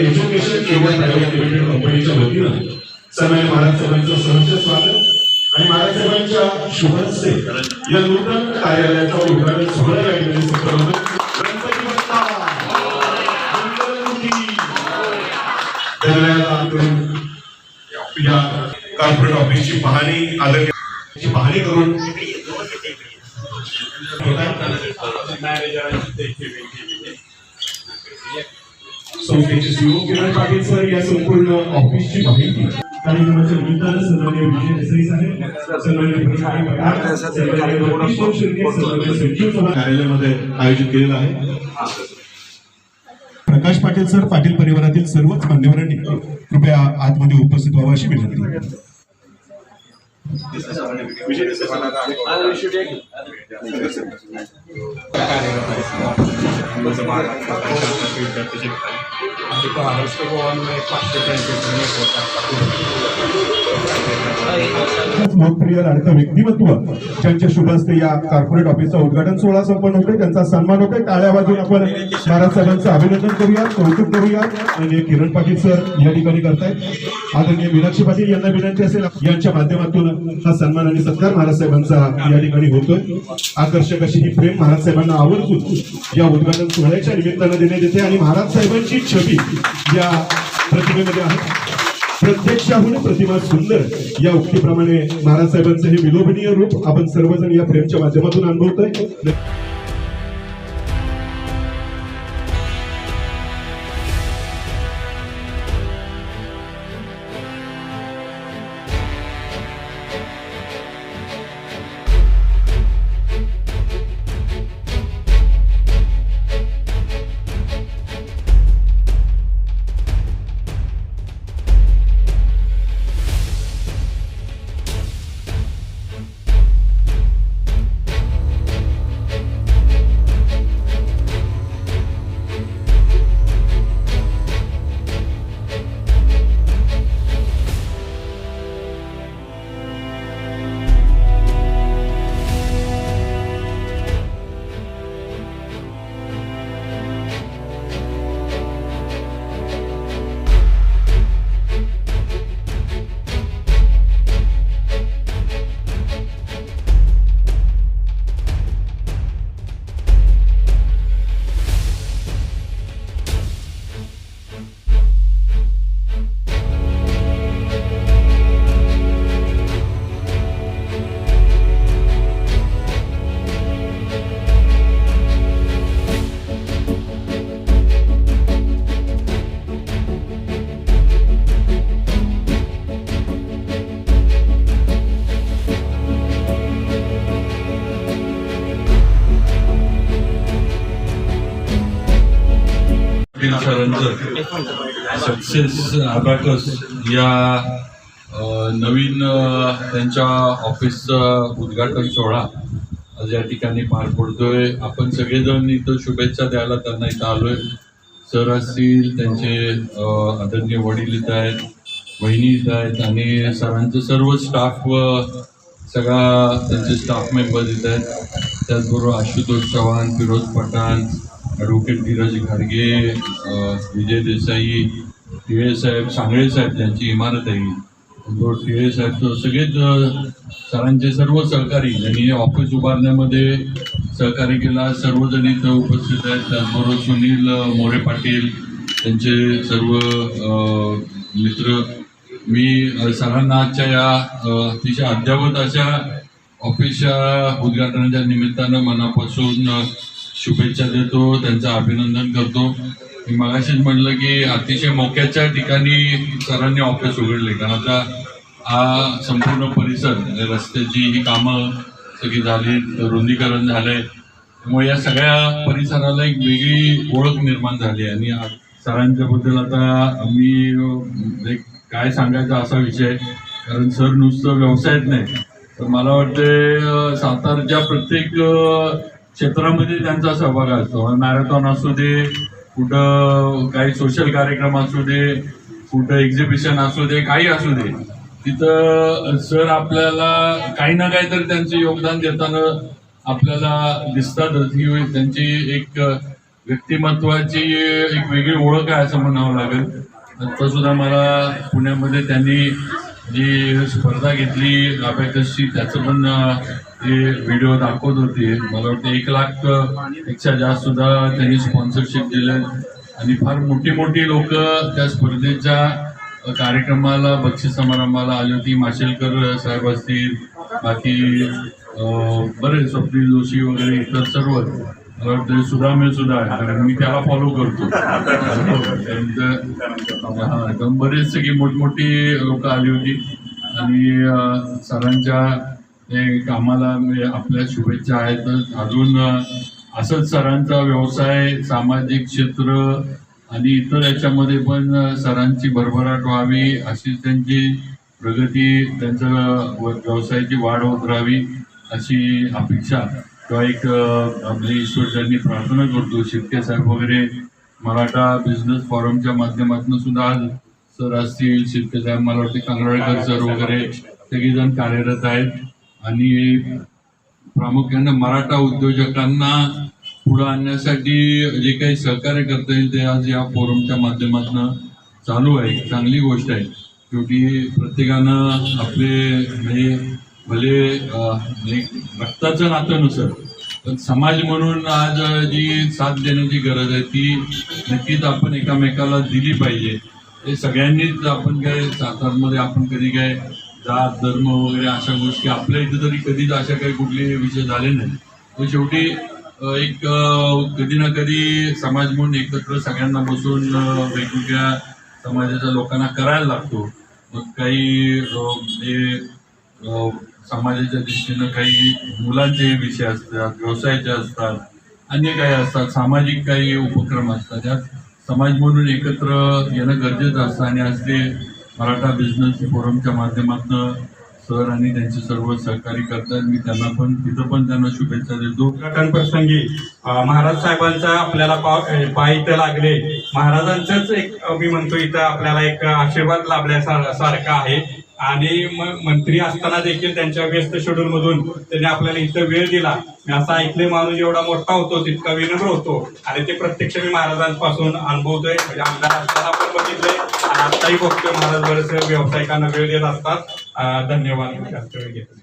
India private limited कंपनीच्या वतीनं सन्मान्य महाराज साहेबांचं सहर्ष स्वागत आणि महाराज साहेबांच्या शुभ हस्ते या नूतन कार्यालयाचा उद्घाटन सोहळा या ठिकाणी संपन्न या कॉर्पोरेट ऑफिसची पाहणी आदरणीय पाहणी करून. संस्थेचे सीओ किरण पाटील सर या संपूर्ण ऑफिसची माहिती कार्यक्रमाच्या निमित्तानं सन्मान्य विजय देसाई साहेब सन्मान्य कार्यालयामध्ये आयोजित केलेलं आहे. प्रकाश पाटील सर पाटील परिवारातील सर्वच मान्यवरांनी कृपया आतमध्ये उपस्थित व्हावं अशी विनंती. खूप लोकप्रिय लाडकं व्यक्तिमत्व ज्यांच्या शुभ हस्ते या कॉर्पोरेट ऑफिसचा उद्घाटन सोहळा संपन्न होतोय. त्यांचा सन्मान होतोय. टाळ्या बाजून आपण महाराज साहेबांचं अभिनंदन करूया कौतुक करूया. आणि किरण पाटील सर या ठिकाणी करतायत. आदरणीय मीनाक्षी पाटील यांना विनंती असेल यांच्या माध्यमातून हा सन्मान आणि सत्कार महाराज साहेबांचा या ठिकाणी होतोय. आकर्षक अशी ही प्रेम महाराज साहेबांना आवर्जून या उद्घाटन सोहळ्याच्या निमित्तानं देण्यात येते. आणि महाराज साहेबांची छबी या प्रतिमेमध्ये आहे. प्रत्यक्षाहून प्रतिमा सुंदर. या उक्तीप्रमाणे महाराज साहेबांचं हे विलोभनीय रूप आपण सर्वजण या फ्रेमच्या माध्यमातून अनुभवतोय. पाटील सरांचं सक्सेस अबॅकस या uh, नवीन uh, त्यांच्या ऑफिसचं uh, उद्घाटन सोहळा ज्या या ठिकाणी पार पडतोय. आपण सगळेजण इथं शुभेच्छा द्यायला त्यांना इथं आलोय. सर असतील त्यांचे आदरणीय वडील इथं आहेत बहिणी इथं आहेत आणि सरांचं सर्व स्टाफ व सगळा त्यांचे स्टाफ मेंबर्स इथं आहेत. त्याचबरोबर आशुतोष चव्हाण फिरोज पठाण ॲडव्होकेट धीरज घाडगे विजय देसाई टिळे साहेब सांगळे साहेब त्यांची इमारत आहे. तो टिळे साहेब तो सगळेच सरांचे सर्व सहकारी ज्यांनी हे ऑफिस उभारण्यामध्ये सहकार्य केला. सर्वजण इथं उपस्थित आहेत. त्याचबरोबर सुनील मोरे पाटील त्यांचे सर्व मित्र. मी सरांना आजच्या या अतिशय अद्ययावत अशा ऑफिसच्या उद्घाटनाच्या निमित्तानं मनापासून शुभेच्छा देतो त्यांचं अभिनंदन करतो. मी मगाशीच म्हटलं की अतिशय मोक्याच्या ठिकाणी सरांनी ऑफिस उघडले. कारण आता हा संपूर्ण परिसर म्हणजे रस्त्याची ही कामं सगळी झाली रुंदीकरण झालंय. त्यामुळे या सगळ्या परिसराला एक वेगळी ओळख निर्माण झाली आणि सरांच्या बद्दल आता आम्ही एक काय सांगायचा असा विषय कारण सर नुसतं व्यवसायात नाही. तर मला वाटतं सातारच्या प्रत्येक क्षेत्रामध्ये त्यांचा सहभाग असतो. मॅरेथॉन असू दे कुठं काही सोशल कार्यक्रम असू दे कुठं एक्झिबिशन असू दे काही असू दे तिथं सर आपल्याला काही ना काही तर त्यांचं योगदान देताना आपल्याला दिसतातच ही त्यांची एक व्यक्तिमत्वाची एक वेगळी ओळख आहे असं म्हणावं लागेल. आता सुद्धा मला पुण्यामध्ये त्यांनी जी स्पर्धा घेतली अबॅकसची त्याचं पण अ, ते व्हिडिओ दाखवत होते मला वाटतं एक लाखपेक्षा जास्त सुद्धा त्यांनी स्पॉन्सरशिप दिलं. आणि फार मोठी मोठी लोक त्या स्पर्धेच्या कार्यक्रमाला बक्षीस समारंभाला आली होती. माशेलकर साहेब असतील बाकी बरे बरेच स्वप्नील जोशी वगैरे इतर सर्व. मला वाटतं सुदामे सुद्धा आहे कारण मी त्याला फॉलो करतो. त्यानंतर हा एकदम बरेचसे की मोठमोठी लोक आली होती. आणि सरांच्या ते कामाला म्हणजे आपल्या शुभेच्छा आहेत. अजून असंच सरांचा व्यवसाय सामाजिक क्षेत्र आणि इतर याच्यामध्ये पण सरांची भरभराट व्हावी अशी त्यांची प्रगती त्यांचं व- व्यवसायाची वाढ होत राहावी अशी अपेक्षा. किंवा एक अ, आपली ईश्वरचरणी प्रार्थना करतो शिर्के साहेब वगैरे. मराठा बिझनेस फॉरमच्या माध्यमातून सुद्धा आज सर असतील शिर्के साहेब मला वाटते कंगराळकर सर वगैरे. सगळेजण कार्यरत आहेत. आणि प्रामुख्यानं मराठा उद्योजकांना पुढे आणण्यासाठी जे काही सहकार्य करता येईल ते आज या फोरमच्या माध्यमातून चालू आहे. चांगली गोष्ट आहे. शेवटी प्रत्येकानं आपले म्हणजे भले म्हणजे रक्ताचं नातं नसतं पण समाज म्हणून आज जी साथ देण्याची गरज आहे ती नक्कीच आपण एकामेकाला दिली पाहिजे. हे सगळ्यांनीच आपण काय सातारमध्ये आपण कधी काय जात धर्म वगैरे अशा गोष्टी आपल्या इथं तरी कधीच अशा काही कुठले विषय झाले नाही तर शेवटी एक कधी ना कधी समाज म्हणून एकत्र सगळ्यांना बसून वेगवेगळ्या समाजाच्या लोकांना करायला लागतो. मग काही जे म्हणजे, समाजाच्या दृष्टीनं काही मुलांचे विषय असतात व्यवसायाचे असतात अन्य काही असतात सामाजिक काही उपक्रम असतात. त्यात समाज म्हणून एकत्र येणं गरजेचं असतं आणि असले मराठा बिझनेस फोरमच्या माध्यमातून सर आणि त्यांचे सर्व सहकारी करतात. मी त्यांना पण तिथं पण त्यांना शुभेच्छा देतो. उद्घाटन प्रसंगी महाराज साहेबांचा आपल्याला पा- पाय इथं लागले. महाराजांचंच एक मी म्हणतो इथं आपल्याला एक आशीर्वाद लाभल्यासारखा आहे. आणि मंत्री असताना देखील त्यांच्या व्यस्त शेड्यूल मधून त्यांनी आपल्याला इथं वेळ दिला. मी असं ऐकले माणूस जेवढा मोठा होतो तितका विनम्र होतो. आणि ते प्रत्यक्ष मी महाराजांपासून अनुभवतोय. म्हणजे आमदार असताना पण बघितलंय. आणि आताही बघतोय महाराज बरेच व्यावसायिकांना वेळ देत असतात. धन्यवाद. जास्त वेळ घेतला